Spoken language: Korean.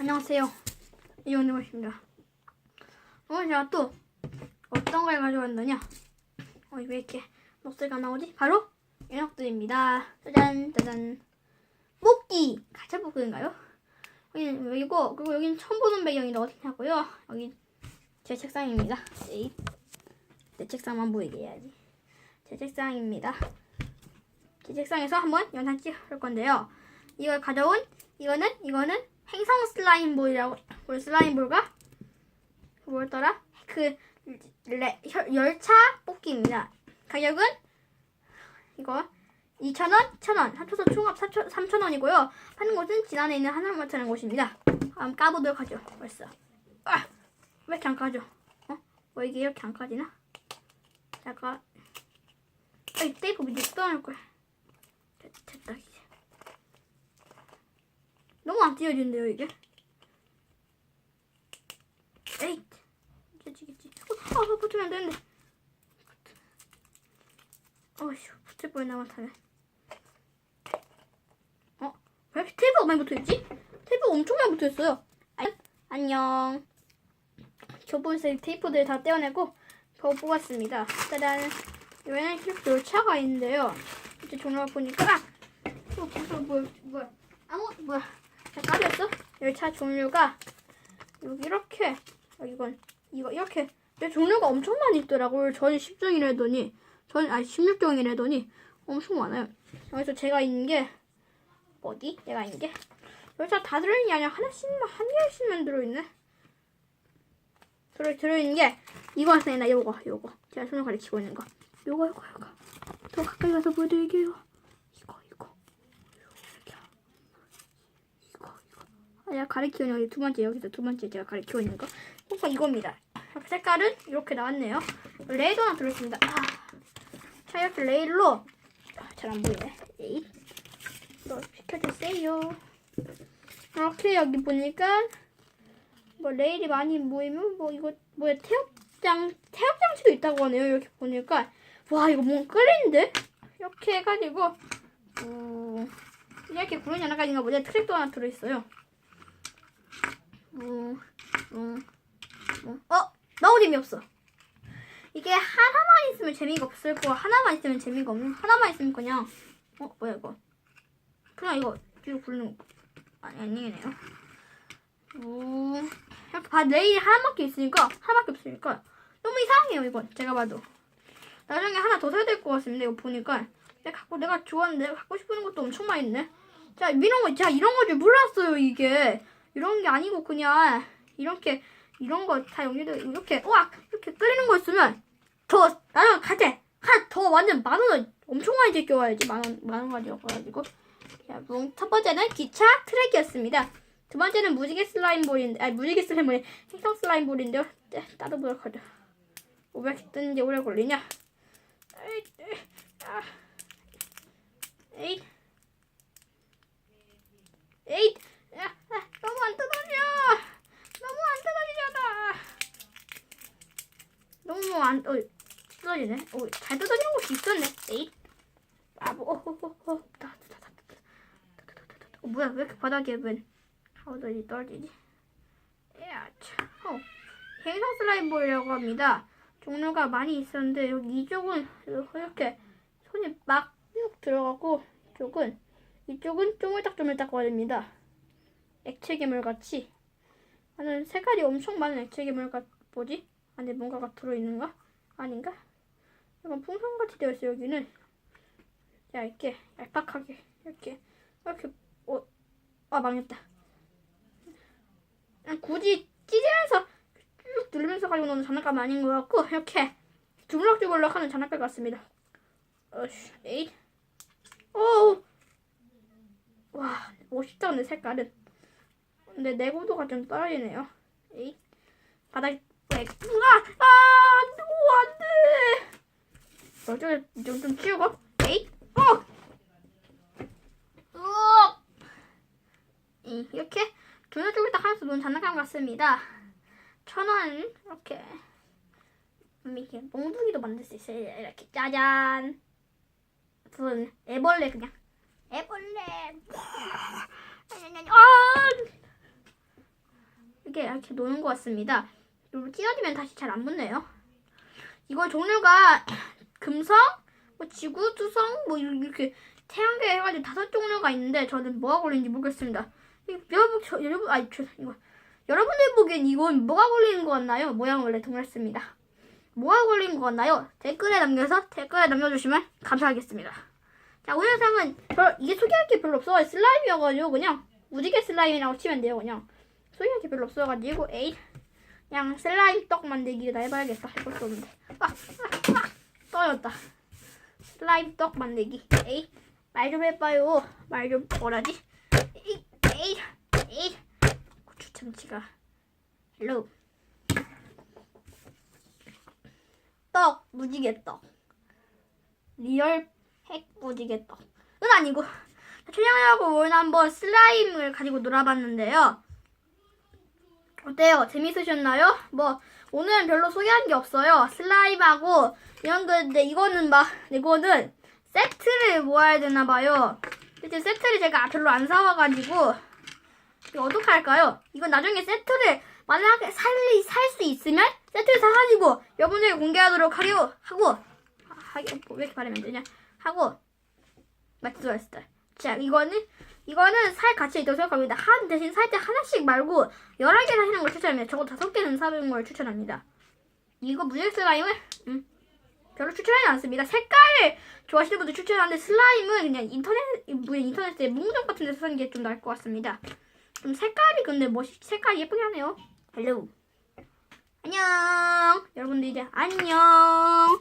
안녕하세요. 이온누입니다 오늘 제가 또 어떤 걸 가져왔느냐? 어, 왜 이렇게 목소리가 나오지? 바로 연옥들입니다. 짜잔, 짜잔. 뽑기! 가짜 뽑기인가요? 여기는 여기고, 그리고 여기는 처음 보는 배경이 어디냐고요? 여기 제 책상입니다. 에이. 내 책상만 보이게 해야지. 제 책상입니다. 제 책상에서 한번 영상 찍을 건데요. 이걸 가져온 이거는 이거는 행성 슬라임볼이라고 볼 슬라임볼과 그 뭐였더라? 그 레, 혈- 열차 뽑기입니다. 가격은 이거 2,000원, 1,000원 합쳐서 총합 3,000원이고요. 파는 곳은 지난해 있는 하늘마트라는 곳입니다. 한번 까보도록 하죠. 벌써. 아! 왜 이렇게 안 까져? 어? 왜 이게 이렇게 안 까지나? 잠깐. 아이 테이프 밑에 떠날 걸. 됐, 됐다. 너무 안 띄어지는데요 이게? 에이, 찢어지겠지. 어, 아, 붙으면 안 되는데. 어휴, 붙을 뻔했나 못하네. 어? 왜 이렇게 테이프가 많이 붙어있지? 테이프가 엄청 많이 붙어있어요. 아, 안녕. 저번 세 테이프들 다 떼어내고 더 뽑았습니다. 짜잔. 이번에는 이렇게 열차가 있는데요. 이제 종류가 보니까 아! 어, 어, 뭐야, 뭐야. 아무, 뭐야. 자, 까졌어? 열차 종류가 여기 이렇게 어, 이건 이거 이렇게 내 종류가 엄청 많이 있더라고요. 저는 10종이라더니 저는 아니 16종이라더니 엄청 많아요. 여기서 제가 있는 게 어디? 내가 있는 게 열차 다 들어있는 게 아니라 하나씩만 한 개씩만 들어있네. 들어 들어있는 게 이거였어요. 나 요거 요거 제가 손으로 가리키고 있는 거 요거 요거 요거 더 가까이 가서 보여드릴게요. 이거 이거 이렇게 이거 이거 아, 제가 가리키고 있는 두 번째 여기서 두 번째 제가 가리키고 있는 거 그러니까 이겁니다. 색깔은 이렇게 나왔네요. 레이도 하나 들어있습니다. 아. 자 이렇게 레일로 잘안 보이네. 에이. 또 비켜주세요. 이렇게 여기 보니까 뭐 레일이 많이 모이면 뭐 이거 뭐야 태엽장 태엽장치도 있다고 하네요. 이렇게 보니까 와 이거 뭔가 끌리는데 이렇게 해가지고 음, 이렇게 구름이 하나 가진가 보자 트랙도 하나 들어있어요. 어? 너무 재미없어. 이게 하나만 있으면 재미가 없을 거 하나만 있으면 재미가 없는 하나만 있으면 그냥 어? 뭐야 이거? 그냥 이거 뒤로 굴는 거. 아니 아니네요. 음, 이렇게 봐. 내일 하나밖에 있으니까 하나밖에 없으니까 너무 이상해요 이건. 제가 봐도. 나중에 하나 더 사야 될 것 같습니다 이거 보니까. 내가 갖고 내가 좋아하는데 내가 갖고 싶은 것도 엄청 많이 있네. 자 이런 거자 이런 거 줄 몰랐어요 이게 이런 게 아니고 그냥 이렇게 이런 거 다 연결돼 이렇게 우악 이렇게 끓이는 거 있으면 더 나중에 갈때 하나 더 완전 만 원을 엄청 많이 제껴와야지 만원 만원 가져가가지고 자, 뭐, 첫 번째는 기차 트랙이었습니다. 두 번째는 무지개 슬라임볼인데, 아니 무지개 슬라임볼이 행성 슬라임볼인데요. 네, 따로 왜 이렇게 뜨는지 오래 걸리냐? 에잇, 에잇, 아. 에잇, 오, 잘 뜯어지는 곳이 있었네. 에잇. 아, 뭐, 어, 어, 어, 어. 다, 다, 다, 다. 어, 뭐야, 왜 이렇게 바닥에 웬 파우더지 떨어지지? 야, 아, 참. 어. 행사 슬라임볼이라고 합니다. 종류가 많이 있었는데, 여기 이쪽은 이렇게 손이 막 쭉 들어가고, 이쪽은, 이쪽은 쪼물딱쪼물딱 거립니다. 액체 괴물 같이. 나는 색깔이 엄청 많은 액체 괴물 같, 뭐지? 안에 뭔가가 들어있는가? 아닌가? 이건 풍선같이 되어 있어요 여기는 야 이렇게 얄팍하게 이렇게 이렇게 어, 아 망했다. 굳이 찢으면서 쭉 누르면서 가지고 노는 장난감 아닌 것 같고 이렇게 주물럭주물럭 하는 장난감 같습니다. 어씨, 에잇. 오, 와 멋있다 근데 색깔은. 근데 내구도가 좀 떨어지네요. 에잇. 바닥에 왜? 아, 아, 오, 안돼. 저쪽에 좀, 좀 치우고. 에잇. 어. 이, 이렇게 두들두들딱 하면서 노는 장난감 같습니다. 천 원 이렇게 음, 이렇게 몽둥이도 만들 수 있어요. 이렇게 짜잔. 무슨 애벌레 그냥 애벌레. 아 이렇게 이렇게 노는 것 같습니다. 찢어지면 다시 잘 안 붙네요. 이거 종류가 금성, 뭐 지구, 수성, 뭐 이렇게 태양계 해가지고 다섯 종류가 있는데 저는 뭐가 걸리는지 모르겠습니다. 이- 여러분, 저, 여러분, 아니, 저, 이거 여러분들 보기엔 이건 뭐가 걸리는 것 같나요? 모양을 내통했습니다. 뭐가 걸린 것 같나요? 댓글에 남겨서 댓글에 남겨주시면 감사하겠습니다. 자, 오늘 영상은 별, 이게 소개할 게 별로 없어. 슬라임이어가지고 그냥 무지개 슬라임이라고 치면 돼요. 그냥 소개할 게 별로 없어가지고 에이 그냥 슬라임 떡 만들기를 다 해봐야겠다. 해볼 수 없는데. 아, 아, 아, 떨어졌다. 슬라임 떡 만들기. 에이 말 좀 해봐요. 말 좀 뭐라지? 에이 에이 에이 고추 참치가 헬로 떡 무지개 떡 리얼 핵 무지개 떡 은 아니고 촬영하려고 오늘 한번 슬라임을 가지고 놀아봤는데요. 어때요? 재밌으셨나요? 뭐 오늘은 별로 소개한 게 없어요. 슬라임하고 이런 건데 이거는 막 이거는 세트를 모아야 되나 봐요. 근데 세트를 제가 별로 안 사와가지고 이거 어떻게 할까요? 이건 나중에 세트를 만약에 살리 살 수 있으면 세트를 사가지고 여러분들에게 공개하도록 하려 하고 하게 왜 이렇게 발음이 안 되냐 하고 맞추었어요. 자 이거는 이거는 살 가치 있다고 생각합니다. 한 대신 살 때 하나씩 말고 여러 개 사시는 걸 추천합니다. 저거 다섯 개는 사는 걸 추천합니다. 이거 무지개 슬라임은 음, 별로 추천하지 않습니다. 색깔을 좋아하시는 분들 추천하는데 슬라임은 그냥 인터넷 뭐 인터넷에 문구점 같은 데서 사는 게 좀 나을 것 같습니다. 좀 색깔이 근데 멋있 색깔이 예쁘게 하네요. 헬로 안녕 여러분들 이제 안녕